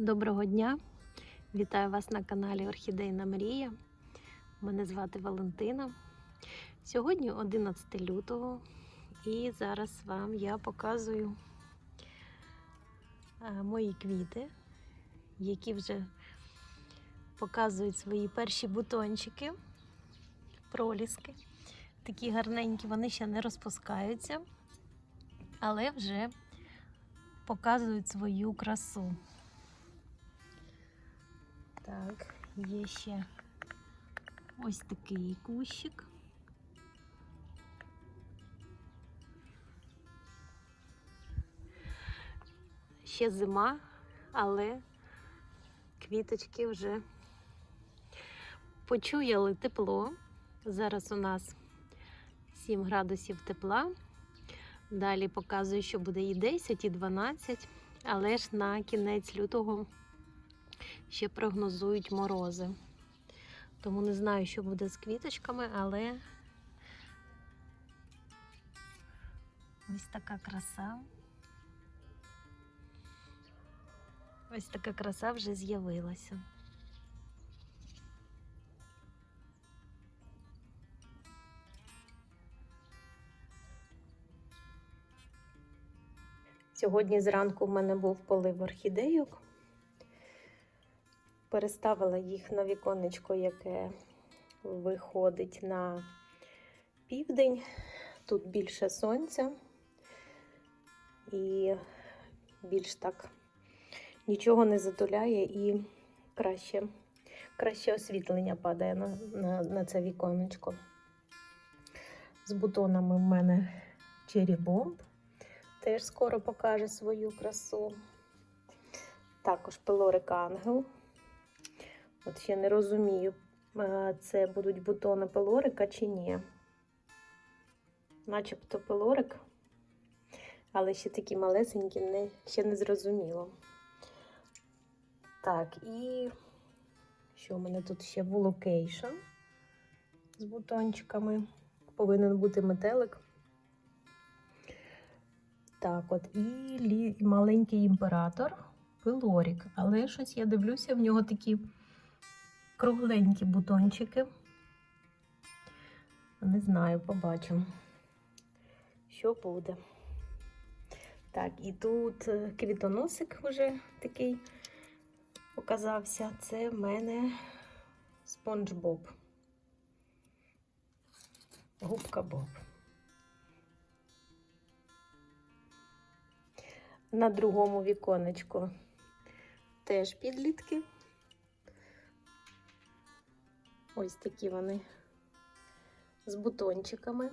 Доброго дня! Вітаю вас на каналі Орхідейна Мрія. Мене звати Валентина. Сьогодні 11 лютого, і зараз вам я показую е, мої квіти, які вже показують свої перші бутончики, проліски. Такі гарненькі, вони ще не розпускаються, але вже показують свою красу. Так, є ще ось такий кущик. Ще зима, але квіточки вже почуяли тепло. Зараз у нас 7 градусів тепла. Далі показую, що буде і 10, і 12, але ж на кінець лютого ще прогнозують морози. Тому не знаю, що буде з квіточками, але ось така краса. Ось така краса вже з'явилася. Сьогодні зранку в мене був полив орхідейок. Переставила їх на віконечко, яке виходить на південь. Тут більше сонця і більш так нічого не затуляє і краще, краще освітлення падає на, на, на це віконечко. З бутонами в мене Cherry Bomb. Теж скоро покаже свою красу. Також пилорик Ангел. От ще не розумію, це будуть бутони пилорика чи ні. Начебто пилорик, але ще такі малесенькі, не, ще не зрозуміло. Так, і що у мене тут ще вулокейшн з бутончиками. Повинен бути метелик. Так, от і лі... маленький імператор, пилорік. Але щось я дивлюся, в нього такі кругленькі бутончики. Не знаю, побачимо, що буде. Так, і тут е, квітоносик вже такий показався. Це в мене спонж Боб. Губка Боб. На другому віконечку теж підлітки. Ось такі вони з бутончиками.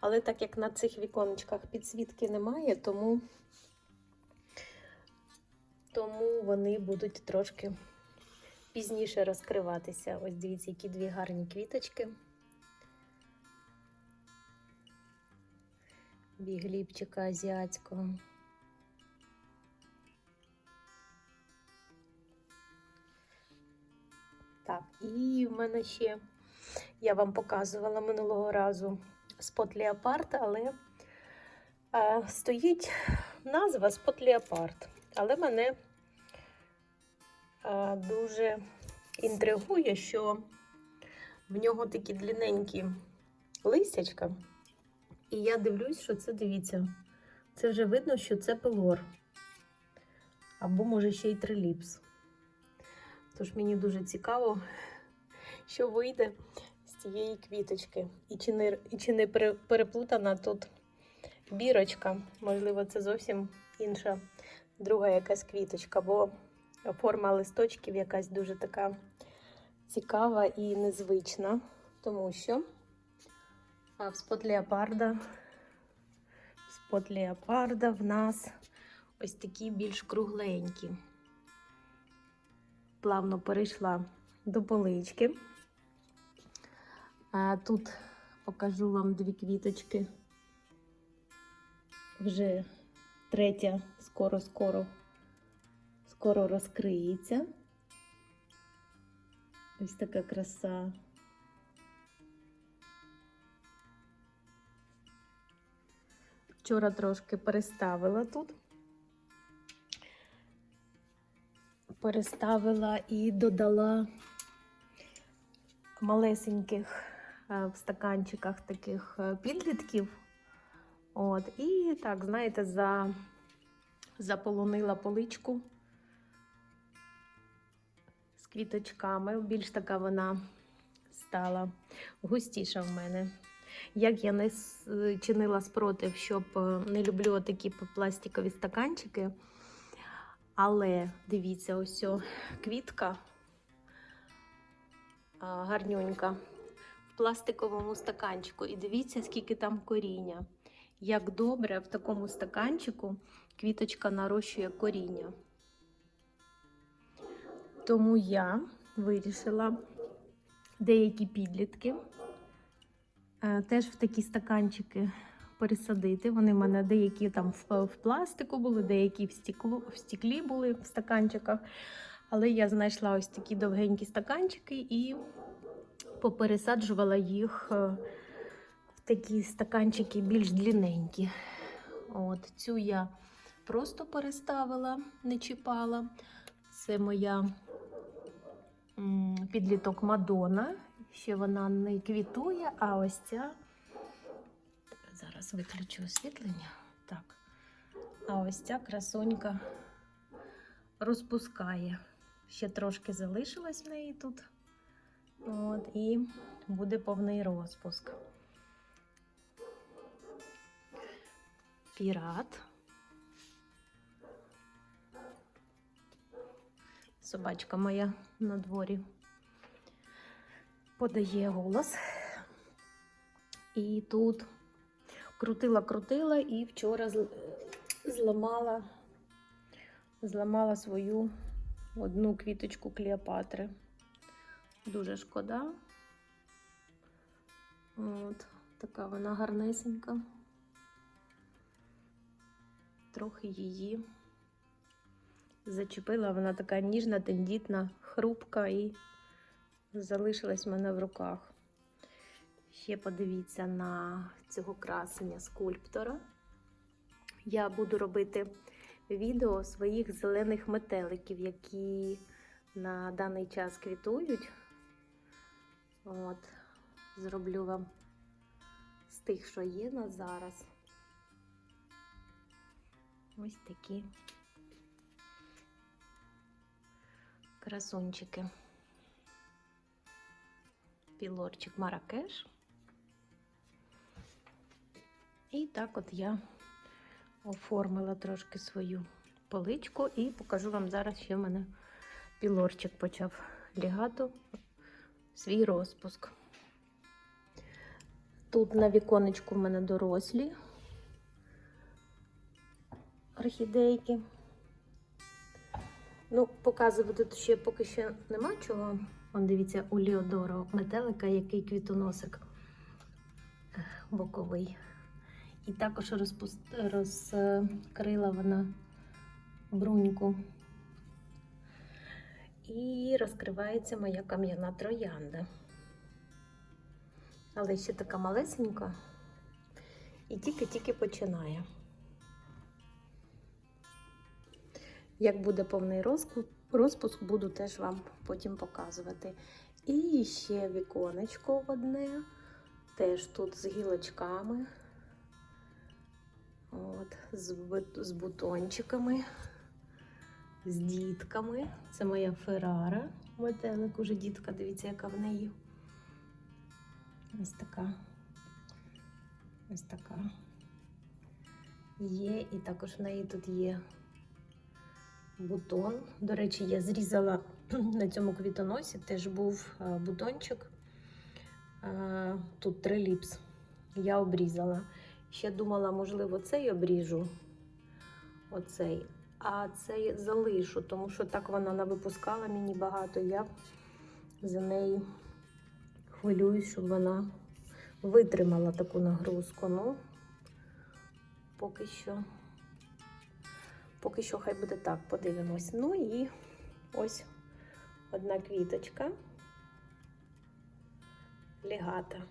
Але так як на цих віконечках підсвітки немає, тому, тому вони будуть трошки пізніше розкриватися. Ось дивіться, які дві гарні квіточки. Бігліпчика азіатського. Мене ще, я вам показувала минулого разу спот Леопард, але а, стоїть назва спот Леопард. Але мене а, дуже інтригує, що в нього такі длинненькі листячка. І я дивлюсь, що це, дивіться, це вже видно, що це пелор. Або, може, ще й триліпс. Тож мені дуже цікаво, що вийде з цієї квіточки. І чи не, і чи не переплутана тут бірочка. Можливо, це зовсім інша друга якась квіточка, бо форма листочків якась дуже така цікава і незвична, тому що а в спот леопарда, в леопарда в нас ось такі більш кругленькі. Плавно перейшла до полички. Тут покажу вам дві квіточки. Вже третя скоро-скоро скоро розкриється. Ось така краса. Вчора трошки переставила тут, переставила і додала малесеньких в стаканчиках таких е, підлітків. От, і так, знаєте, за, заполонила поличку з квіточками. Більш така вона стала густіша в мене. Як я не чинила спротив, щоб е, не люблю такі пластикові стаканчики. Але дивіться, ось квітка гарнюнька пластиковому стаканчику. І дивіться, скільки там коріння. Як добре в такому стаканчику квіточка нарощує коріння. Тому я вирішила деякі підлітки е, теж в такі стаканчики пересадити. Вони в мене деякі там в, пластику були, деякі в, стеклу, в стеклі були в стаканчиках. Але я знайшла ось такі довгенькі стаканчики і попересаджувала їх е, в такі стаканчики більш длинненькі. От цю я просто переставила, не чіпала. Це моя підліток Мадона. Ще вона не квітує, а ось ця. Зараз виключу освітлення. Так. А ось ця красонька розпускає. Ще трошки залишилось в неї тут. От, і буде повний розпуск. Пірат. Собачка моя на дворі подає голос. І тут крутила-крутила і вчора зламала, зламала свою одну квіточку Клеопатри. Дуже шкода. От, така вона гарнесенька. Трохи її зачепила, вона така ніжна, тендітна, хрупка і залишилась в мене в руках. Ще подивіться на цього красення скульптора. Я буду робити відео своїх зелених метеликів, які на даний час квітують. От, зроблю вам з тих, що є на зараз. Ось такі красунчики. Пілорчик Маракеш. І так от я оформила трошки свою поличку і покажу вам зараз, що в мене пілорчик почав лягати свій розпуск. Тут на віконечку в мене дорослі орхідейки. Ну, показувати тут ще поки що нема чого. Вон дивіться, у Ліодоро метелика, який квітоносик е, боковий. І також розпуст... розкрила вона бруньку. І розкривається моя кам'яна троянда. Але ще така малесенька і тільки-тільки починає. Як буде повний розпуск, буду теж вам потім показувати. І ще віконечко одне, теж тут з гілочками, от, з бутончиками, з дітками. Це моя Феррара. Метелик уже дітка, дивіться, яка в неї. Ось така. Ось така. Є, і також в неї тут є бутон. До речі, я зрізала на цьому квітоносі, теж був е, бутончик. Е, Тут триліпс. Я обрізала. Ще думала, можливо, цей обріжу. Оцей. А цей залишу, тому що так вона навипускала мені багато. Я за неї хвилююсь, щоб вона витримала таку нагрузку. Ну, поки що. Поки що хай буде так, подивимось. Ну і ось одна квіточка. Лігата.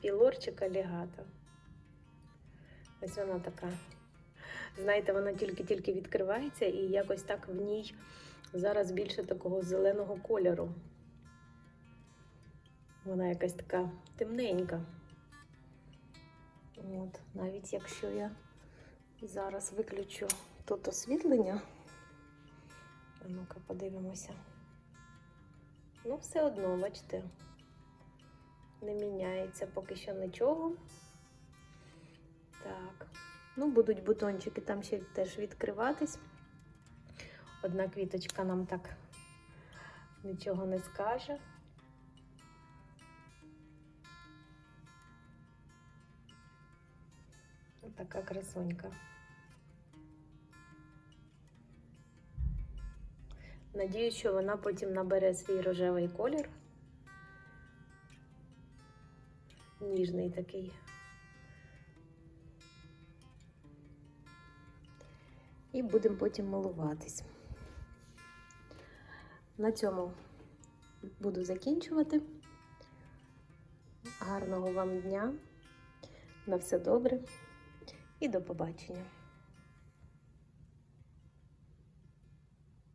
Пілорчика лігата. Ось вона така. Знаєте, вона тільки-тільки відкривається і якось так в ній Зараз більше такого зеленого кольору. Вона якась така темненька. От, навіть якщо я зараз виключу тут освітлення. Ну-ка, подивимося. Ну, все одно, бачите, не міняється поки що нічого. Так. Ну, будуть бутончики там ще теж відкриватись. Одна квіточка нам так нічого не скаже. Така красунька. Надіюсь, що вона потім набере свій рожевий колір. Ніжний такий. І будемо потім милуватись. На цьому буду закінчувати. Гарного вам дня. На все добре і до побачення.